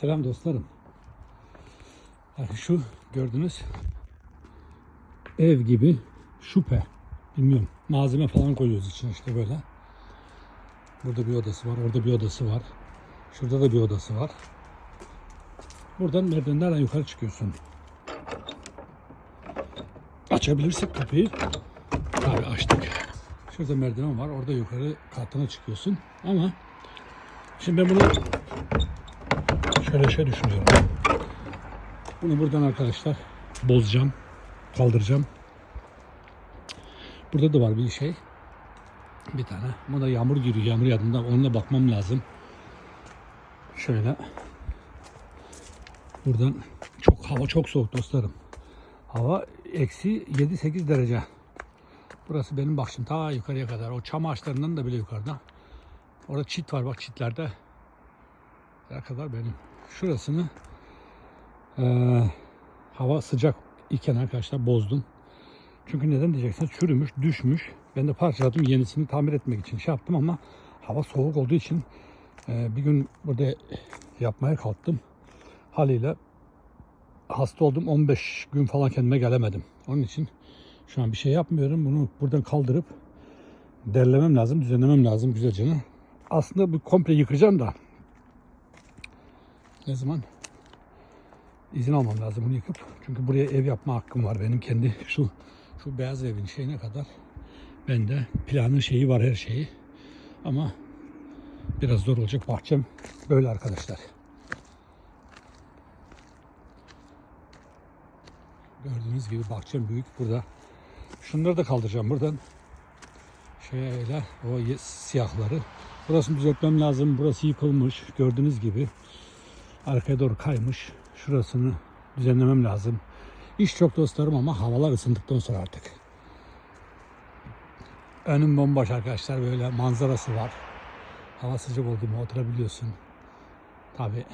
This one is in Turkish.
Selam dostlarım. Yani şu gördüğünüz ev gibi şüphe. Bilmiyorum. Malzeme falan koyuyoruz içine işte böyle. Burada bir odası var. Orada bir odası var. Şurada da bir odası var. Buradan merdivenlerle yukarı çıkıyorsun. Açabilirsek kapıyı. Tabii açtık. Şurada merdiven var. Orada yukarı katına çıkıyorsun. Ama şimdi ben bunu şöyle şey düşünüyorum. Bunu buradan arkadaşlar bozacağım. Kaldıracağım. Burada da var bir şey. Bir tane. Buna yağmur giriyor. Yağmur yağdığında onunla bakmam lazım. Şöyle. Buradan çok hava çok soğuk dostlarım. Hava eksi 7-8 derece. Burası benim başım ta yukarıya kadar. O çam ağaçlarından da bile yukarıda. Orada çit var bak çitlerde. Ne kadar benim. Şurasını eee, hava sıcak iken arkadaşlar bozdum. Çünkü neden diyeceksiniz çürümüş, düşmüş. Ben de parçaladım yenisini tamir etmek için şey yaptım ama hava soğuk olduğu için eee, bir gün burada yapmaya kalktım. Haliyle hasta oldum 15 gün falan kendime gelemedim. Onun için şu an bir şey yapmıyorum. Bunu buradan kaldırıp derlemem lazım, düzenlemem lazım güzelce. Aslında bu komple yıkacağım da ne zaman izin almam lazım bunu yıkıp. Çünkü buraya ev yapma hakkım var benim kendi şu şu beyaz evin şeyine kadar. Bende planın şeyi var her şeyi. Ama biraz zor olacak bahçem böyle arkadaşlar. Gördüğünüz gibi bahçem büyük burada. Şunları da kaldıracağım buradan. Şöyle o siyahları. Burasını düzeltmem lazım. Burası yıkılmış. Gördüğünüz gibi. Arkaya doğru kaymış. Şurasını düzenlemem lazım. İş çok dostlarım ama havalar ısındıktan sonra artık. Önüm bomboş arkadaşlar. Böyle manzarası var. Hava sıcak oldu mu oturabiliyorsun. Tabi